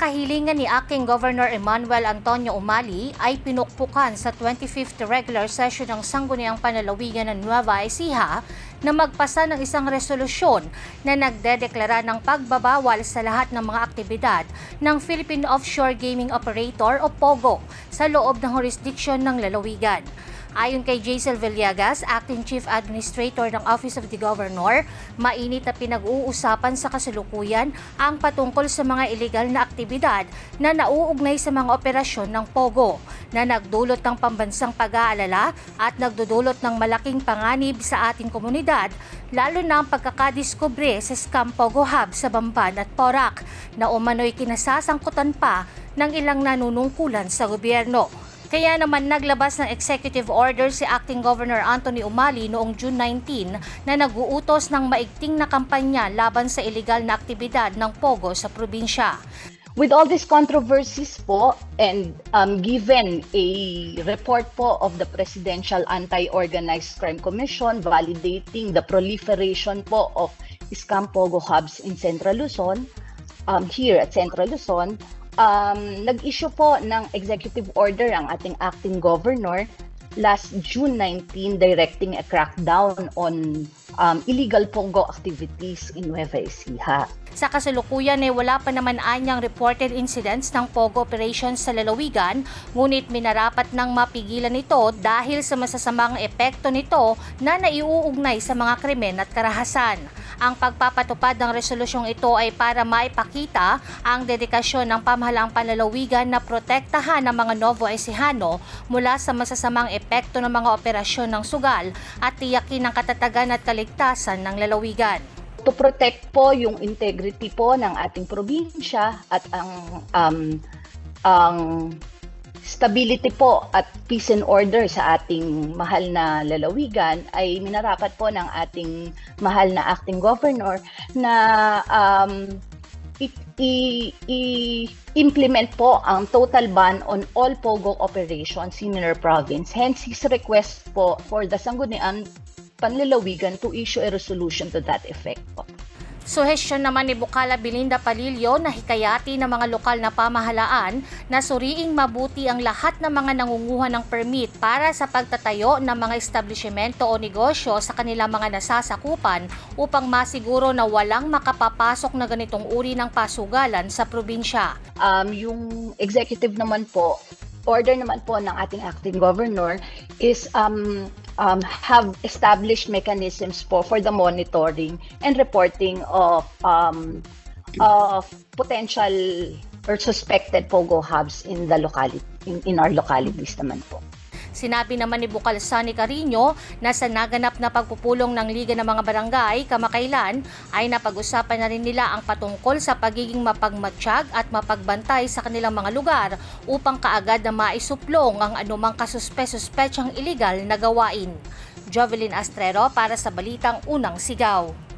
kahilingan ni Acting Governor Emmanuel Antonio Umali ay pinukpukan sa 25th regular session ng Sangguniang Panalawigan ng Nueva Ecija na magpasa ng isang resolusyon na nagdedeklara ng pagbabawal sa lahat ng mga aktibidad ng Philippine Offshore Gaming Operator o POGO sa loob ng jurisdiction ng lalawigan. Ayon kay Jaisel Villegas, Acting Chief Administrator ng Office of the Governor, mainit na pinag-uusapan sa kasalukuyan ang patungkol sa mga ilegal na aktibidad na nauugnay sa mga operasyon ng POGO na nagdulot ng pambansang pag-aalala at nagdudulot ng malaking panganib sa ating komunidad, lalo na ang pagkakadiskubre sa scam POGO Hub sa Bamban at Porac na umano'y kinasasangkutan pa ng ilang nanunungkulan sa gobyerno. Kaya naman naglabas ng executive order si Acting Governor Anthony Umali noong June 19 na nag-uutos ng maigting na kampanya laban sa illegal na aktibidad ng POGO sa probinsya. With all these controversies po and um, given a report po of the Presidential Anti-Organized Crime Commission validating the proliferation po of scam pogo hubs in Central Luzon, um, here at Central Luzon, um, nag-issue po ng executive order ang ating acting governor last June 19 directing a crackdown on um, illegal pogo activities in Nueva Ecija. Sa kasalukuyan ay wala pa naman anyang reported incidents ng POGO operations sa lalawigan, ngunit minarapat ng mapigilan ito dahil sa masasamang epekto nito na naiuugnay sa mga krimen at karahasan. Ang pagpapatupad ng resolusyong ito ay para maipakita ang dedikasyon ng pamahalaang panlalawigan na protektahan ang mga Novo Ecijano mula sa masasamang epekto ng mga operasyon ng sugal at tiyakin ang katatagan at kaligtasan ng lalawigan. To protect po yung integrity po ng ating probinsya at ang um, ang stability po at peace and order sa ating mahal na lalawigan ay minarapat po ng ating mahal na acting governor na um, i- i- i- implement po ang total ban on all POGO operations in our province. Hence, his request po for the Sangguniang Panlalawigan to issue a resolution to that effect po. Suhestyon naman ni Bukala Belinda Palilio na hikayati ng mga lokal na pamahalaan na suriing mabuti ang lahat ng mga nangunguha ng permit para sa pagtatayo ng mga establishmento o negosyo sa kanilang mga nasasakupan upang masiguro na walang makapapasok na ganitong uri ng pasugalan sa probinsya. Um, yung executive naman po, order naman po ng ating acting governor is um, um, have established mechanisms po for the monitoring and reporting of um, of potential or suspected pogo hubs in the locality in, in our localities naman po. Sinabi naman ni Bukal Sani Carino na sa naganap na pagpupulong ng Liga ng mga Barangay kamakailan ay napag-usapan na rin nila ang patungkol sa pagiging mapagmatsyag at mapagbantay sa kanilang mga lugar upang kaagad na maisuplong ang anumang kasuspe-suspetsang iligal na gawain. Jovelyn Astrero para sa Balitang Unang Sigaw.